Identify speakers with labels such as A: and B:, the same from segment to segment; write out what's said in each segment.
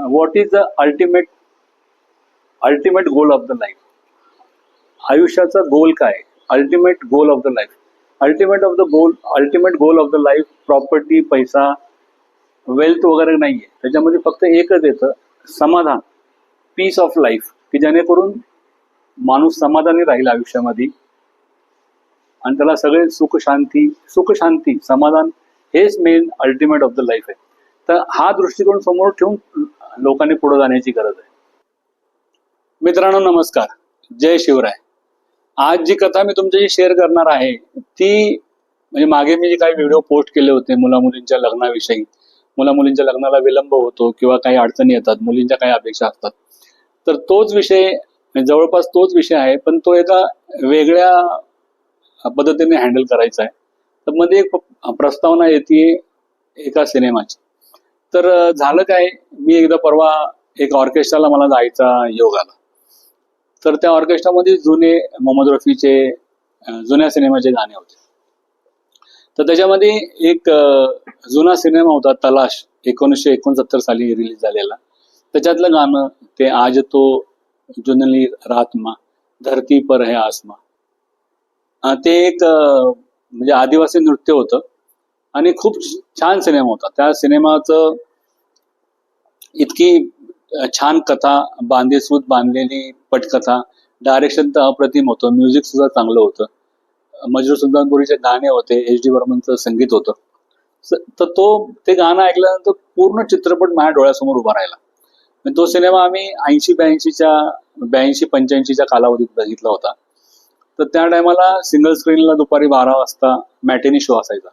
A: What is the ultimate ultimate goal of the life आयुष्याचा goal काय? Ultimate goal of the life ultimate of the goal ultimate goal of the life property पैसा wealth वगैरे नाही आहे त्याच्यामध्ये फक्त एकच येतं समाधान. पीस ऑफ लाईफ की जेणेकरून माणूस समाधानी राहील आयुष्यामध्ये. आणि त्याला सगळे सुख शांती सुख शांती समाधान हेच main ultimate of the life आहे. तर हा दृष्टिकोन समोर ठेवून लोकांनी पुढे जाण्याची गरज आहे. मित्रांनो नमस्कार. जय शिवराय. आज जी कथा मी तुमच्याशी शेअर करणार आहे ती म्हणजे मागे मी जे काही व्हिडिओ पोस्ट केले होते मुला मुलींच्या लग्नाविषयी मुला मुलींच्या लग्नाला विलंब होतो किंवा काही अडचणी येतात मुलींच्या काही अपेक्षा असतात तर तोच विषय जवळपास तोच विषय आहे पण तो एका वेगळ्या पद्धतीने हँडल करायचा आहे. तर मध्ये एक प्रस्तावना येते एका सिनेमाची. तर झालं काय मी एकदा परवा एक ऑर्केस्ट्राला मला जायचा योग आला. तर त्या ऑर्केस्ट्रामध्ये जुने मोहम्मद रफीचे जुन्या सिनेमाचे गाणे होते. तर त्याच्यामध्ये एक जुना सिनेमा होता तलाश एकोणीसशे एकोणसत्तर साली रिलीज झालेला. त्याच्यातलं गाणं ते आज तो जुनली रातमा धरती पर है आसमा. ते एक म्हणजे आदिवासी नृत्य होतं. आणि खूप छान सिनेमा होता. त्या सिनेमाचं इतकी छान कथा बांधेसूद बांधलेली पटकथा. डायरेक्शन तर अप्रतिम होतं. म्युझिक सुद्धा चांगलं होतं. मजरू सुलतानपुरीचे गाणे होते. एच डी बर्मनचं संगीत होतं. तर तो ते गाणं ऐकल्यानंतर पूर्ण चित्रपट माझ्या डोळ्यासमोर उभा राहिला. तो सिनेमा आम्ही ऐंशी ब्याऐंशीच्या ब्याऐंशी पंच्याऐंशीच्या कालावधीत बघितला होता. तर त्या टायमाला सिंगल स्क्रीनला दुपारी बारा वाजता मॅटेनी शो असायचा.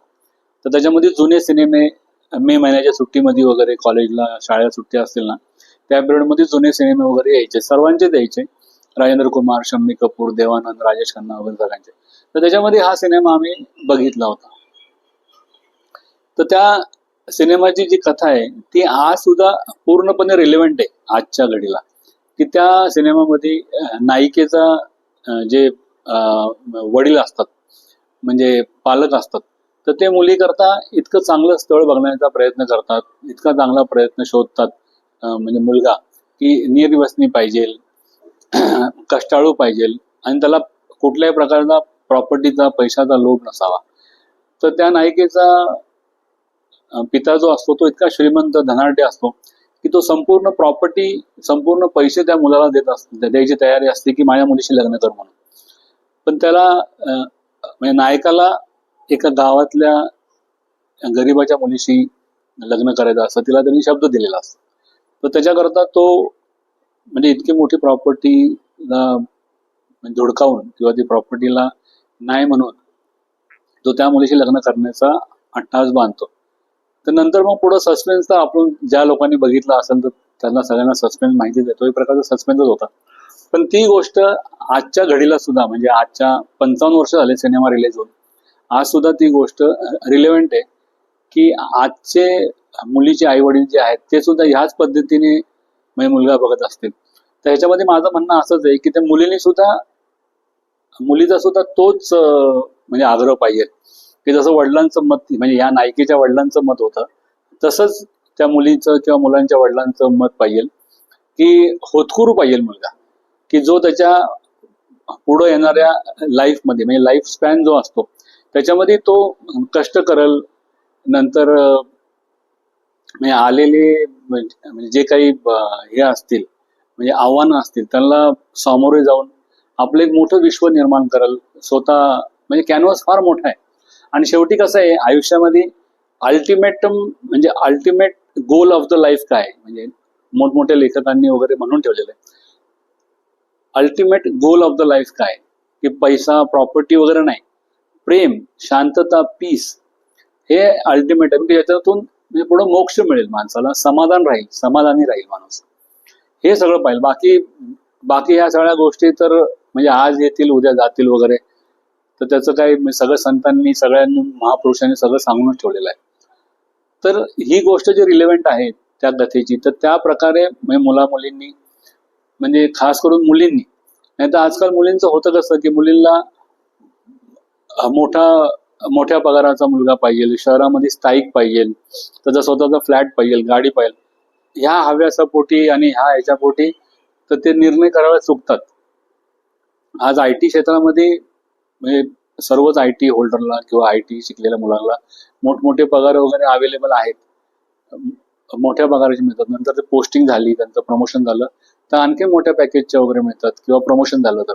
A: तर त्याच्यामध्ये जुने सिनेमे मे महिन्याच्या सुट्टीमध्ये वगैरे कॉलेजला शाळेत सुट्टी असतील ना त्या पिरियडमध्ये जुने सिनेमे वगैरे यायचे सर्वांचेच यायचे राजेंद्र कुमार शम्मी कपूर देवानंद राजेश खन्ना वगैरे सगळ्यांचे. तर त्याच्यामध्ये हा सिनेमा आम्ही बघितला होता. तर त्या सिनेमाची जी कथा आहे ती आज सुद्धा पूर्णपणे रिलेव्हंट आहे आजच्या घडीला. की त्या सिनेमामध्ये नायिकेचा जे अं, वडील असतात म्हणजे पालक असतात तर ते मुलीकरता इतकं चांगलं स्थळ बघण्याचा प्रयत्न करतात इतका चांगला प्रयत्न शोधतात म्हणजे मुलगा की निर्व्यसनी पाहिजे कष्टाळू पाहिजे आणि त्याला कुठल्याही प्रकारचा प्रॉपर्टीचा पैशाचा लोभ नसावा. तर त्या नायिकेचा पिता जो असतो तो इतका श्रीमंत धनाढ्य असतो की तो संपूर्ण प्रॉपर्टी संपूर्ण पैसे त्या मुलाला देत असतो द्यायची तयारी असते की माझ्या मुलीशी लग्न कर म्हणून. पण त्याला म्हणजे नायकाला एका गावातल्या गरीबाच्या मुलीशी लग्न करायचं असतं तिला त्यांनी शब्द दिलेला असतो. तर त्याच्याकरता तो म्हणजे इतकी मोठी प्रॉपर्टी म्हणजे धुडकावून किंवा ती प्रॉपर्टीला नाही म्हणून तो त्या मुलीशी लग्न करण्याचा अट्टास बांधतो. तर नंतर मग पुढं सस्पेन्स तर आपण ज्या लोकांनी बघितलं असेल तर त्यांना सगळ्यांना सस्पेन्स माहितीच आहे. तो एक प्रकारचा सस्पेन्सच होता. पण ती गोष्ट आजच्या घडीला सुद्धा म्हणजे आजच्या पंचावन्न वर्ष झाले सिनेमा रिलीज होऊन आज सुद्धा ती गोष्ट रिलेव्हंट आहे की आजचे मुलीचे आई वडील जे आहेत ते सुद्धा ह्याच पद्धतीने म्हणजे मुलगा बघत असतील. तर ह्याच्यामध्ये माझं म्हणणं असंच आहे की त्या मुलीने सुद्धा मुलीचा सुद्धा तोच म्हणजे आग्रह पाहिजे. की जसं वडिलांचं मत म्हणजे या नायिकेच्या वडिलांचं मत होतं तसंच त्या मुलीचं किंवा मुलांच्या वडिलांचं मत पाहिजे. की होतकुरू पाहिजे मुलगा. की जो त्याच्या पुढं येणाऱ्या लाईफमध्ये म्हणजे लाईफ स्पॅन जो असतो त्याच्यामध्ये तो कष्ट करल नंतर म्हणजे आलेले म्हणजे जे काही हे असतील म्हणजे आव्हानं असतील त्यांना सामोरे जाऊन आपलं एक मोठं विश्व निर्माण करल स्वतः म्हणजे कॅनव्हास फार मोठा आहे आणि शेवटी कसं आहे आयुष्यामध्ये अल्टिमेटम म्हणजे ultimate goal of the life काय आहे? म्हणजे मोठमोठ्या लेखकांनी वगैरे म्हणून ठेवलेलं आहे ultimate goal of the life काय आहे? की पैसा प्रॉपर्टी वगैरे नाही प्रेम शांतता पीस हे अल्टिमेट आहे. म्हणजे याच्यातून म्हणजे पुढे मोक्ष मिळेल माणसाला समाधान राहील समाधानी राहील माणूस. हे सगळं पाहिजे बाकी बाकी ह्या सगळ्या गोष्टी तर म्हणजे आज येतील उद्या जातील वगैरे. तर त्याचं काही सगळं संतांनी सगळ्यांनी महापुरुषांनी सगळं सांगूनच ठेवलेलं आहे. तर ही गोष्ट जी रिलेव्हंट आहे त्या कथेची तर त्या प्रकारे म्हणजे मुला मुलींनी म्हणजे खास करून मुलींनी. नाही तर आजकाल मुलींचं होतं कसं की मुलींना मोठा मोठ्या पगाराचा मुलगा पाहिजे शहरामध्ये स्थायिक पाहिजे त्याचा स्वतःचा फ्लॅट पाहिजे गाडी पाहिजे. ह्या हव्यासापोटी आणि ह्या ह्याच्यापोटी तर ते निर्णय करायला चुकतात. आज आय टी क्षेत्रामध्ये म्हणजे सर्वच आय टी होल्डरला किंवा आय टी शिकलेल्या मुलांना मोठमोठे पगार वगैरे अवेलेबल आहेत. मोठ्या पगाराचे मिळतात. नंतर ते पोस्टिंग झाली त्यांचं प्रमोशन झालं तर आणखी मोठ्या पॅकेजच्या वगैरे मिळतात किंवा प्रमोशन झालं तर.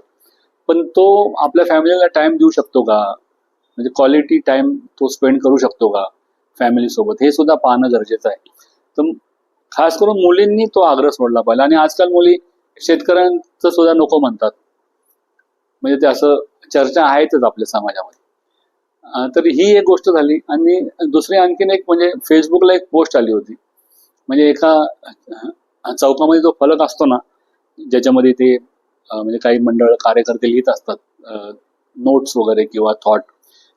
A: पण तो आपल्या फॅमिलीला टाइम देऊ शकतो का? म्हणजे क्वालिटी टाइम तो स्पेंड करू शकतो का फॅमिली सोबत? हे सुद्धा पाहणं गरजेचं आहे. तर खास करून मुलींनी तो आग्रह सोडला पाहिजे. आणि आजकाल मुली शेतकऱ्यांचं सुद्धा नको म्हणतात. म्हणजे ते असं चर्चा आहेतच आपल्या समाजामध्ये. तर ही एक गोष्ट झाली. आणि दुसरी आणखीन एक म्हणजे फेसबुकला एक पोस्ट आली होती. म्हणजे एका चौकामध्ये जो फलक असतो ना ज्याच्यामध्ये ते म्हणजे काही मंडळ कार्यकर्ते लिहित असतात नोट्स वगैरे किंवा थॉट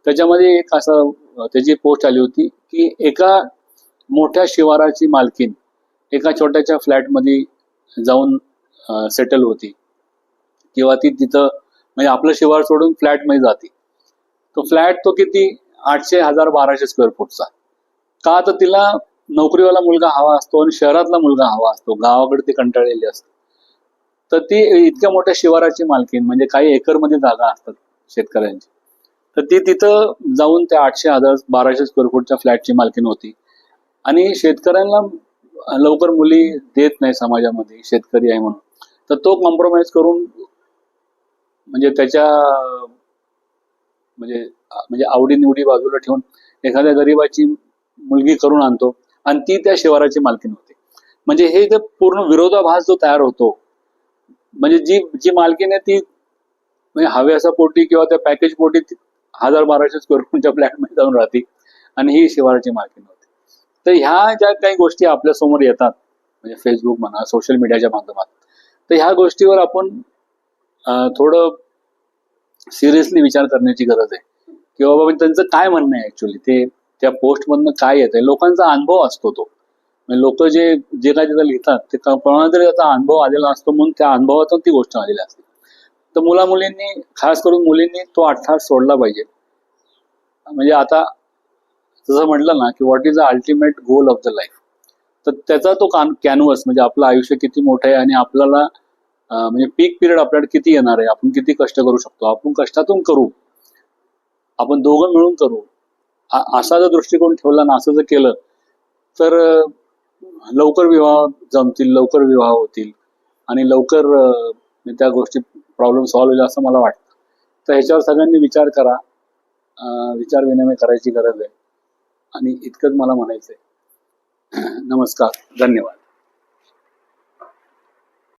A: त्याच्यामध्ये एक असं त्याची पोस्ट आली होती की एका मोठ्या शिवाराची मालकीन एका छोट्याच्या फ्लॅटमध्ये जाऊन सेटल होती. किंवा ती तिथं म्हणजे आपलं शिवार सोडून फ्लॅटमध्ये जाते. तो फ्लॅट तो किती? आठशे हजार बाराशे स्क्वेअर फूटचा का? तर तिला नोकरीवाला मुलगा हवा असतो आणि शहरातला मुलगा हवा असतो. गावाकडे ती कंटाळलेली असते. तर ती इतक्या मोठ्या शिवाराची मालकीन म्हणजे काही एकरमध्ये जागा असतात शेतकऱ्यांची. तर ती तिथं जाऊन त्या आठशे हजार बाराशे स्क्वेअर फूटच्या फ्लॅटची मालकीन होती. आणि शेतकऱ्यांना लवकर मुली देत नाही समाजामध्ये शेतकरी आहे म्हणून. तर तो कॉम्प्रोमाइज करून म्हणजे त्याच्या म्हणजे म्हणजे आवडीनिवडी बाजूला ठेवून एखाद्या गरीबाची मुलगी करून आणतो. आणि ती त्या शिवाराची मालकीन होते. म्हणजे हे जे पूर्ण विरोधाभास जो तयार होतो म्हणजे जी जी मालकीन आहे ती म्हणजे हव्यासा पोटी किंवा त्या पॅकेज पोटी हजार बाराशे स्क्वेअर फूटच्या फ्लॅटमध्ये जाऊन राहते. आणि ही शिवाराची मालकीन होती. तर ह्या ज्या काही गोष्टी आपल्यासमोर येतात म्हणजे फेसबुक म्हणा सोशल मीडियाच्या माध्यमात तर ह्या गोष्टीवर आपण थोडं सिरियसली विचार करण्याची गरज आहे. की बाबा त्यांचं काय म्हणणं आहे ऍक्च्युली ते त्या पोस्ट मधनं काय येत आहे लोकांचा अनुभव असतो तो. म्हणजे लोक जे जे काय तिथं लिहितात ते कोणाला तरी त्याचा अनुभव आलेला असतो म्हणून त्या अनुभवातून ती गोष्ट आलेली असते. तर मुला मुलींनी खास करून मुलींनी तो अट्ठास सोडला पाहिजे. म्हणजे आता जसं म्हटलं ना की what is the ultimate goal of the life तर त्याचा तो कान कॅनव्हस म्हणजे आपलं आयुष्य किती मोठं आहे आणि आपल्याला म्हणजे पीक पिरियड आपल्याला किती येणार आहे? आपण किती कष्ट करू शकतो? आपण कष्टातून करू? आपण दोघं मिळून करू? असा जर दृष्टिकोन ठेवला ना असं जर केलं तर लवकर विवाह जमतील लवकर विवाह होतील आणि लवकर त्या गोष्टी प्रॉब्लेम सॉल्व्ह होईल असं मला वाटतं. तर ह्याच्यावर सगळ्यांनी विचार करा. विचार विनिमय करायची गरज आहे. आणि इतकंच मला म्हणायचंय. नमस्कार. धन्यवाद.